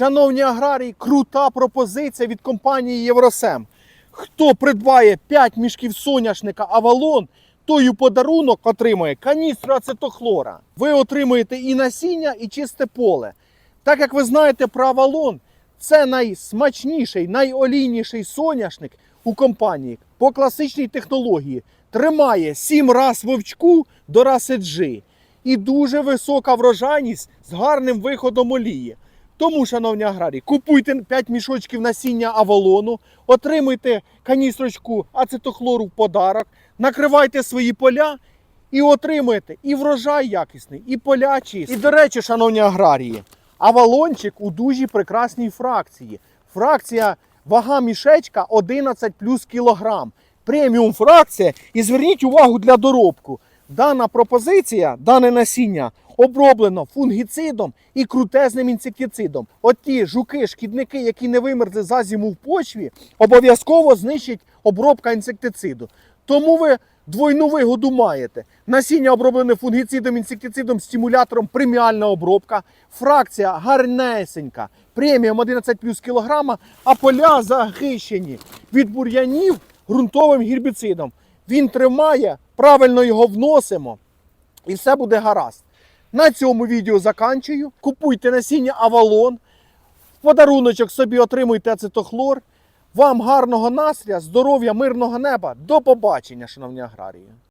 Шановні аграрії, крута пропозиція від компанії Євросем. Хто придбає 5 мішків соняшника Авалон, той у подарунок отримує каністру ацетохлора. Ви отримуєте і насіння, і чисте поле. Так як ви знаєте про Авалон, це найсмачніший, найолійніший соняшник у компанії по класичній технології. Тримає 7 раз вовчку до раси G. І дуже висока врожайність з гарним виходом олії. Тому, шановні аграрії, купуйте 5 мішочків насіння авалону, отримуйте каністрочку ацетохлору в подарок, накривайте свої поля і отримуєте і врожай якісний, і поля чисті. І до речі, шановні аграрії, авалончик у дуже прекрасній фракції. Фракція вага мішечка 11 плюс кілограм. Преміум фракція. І зверніть увагу для доробку. Дана пропозиція, дане насіння оброблено фунгіцидом і крутезним інсектицидом. От ті жуки, шкідники, які не вимерзли за зиму в почві, обов'язково знищить обробка інсектициду. Тому ви двойну вигоду маєте. Насіння оброблене фунгіцидом, інсектицидом, стимулятором, преміальна обробка, фракція гарнесенька, преміум 11 плюс кілограма, а поля захищені від бур'янів ґрунтовим гербіцидом. Він тримає, правильно його вносимо, і все буде гаразд. На цьому відео заканчую. Купуйте насіння Авалон. В подаруночок собі отримуйте ацетохлор. Вам гарного настрія, здоров'я, мирного неба. До побачення, шановні аграрії.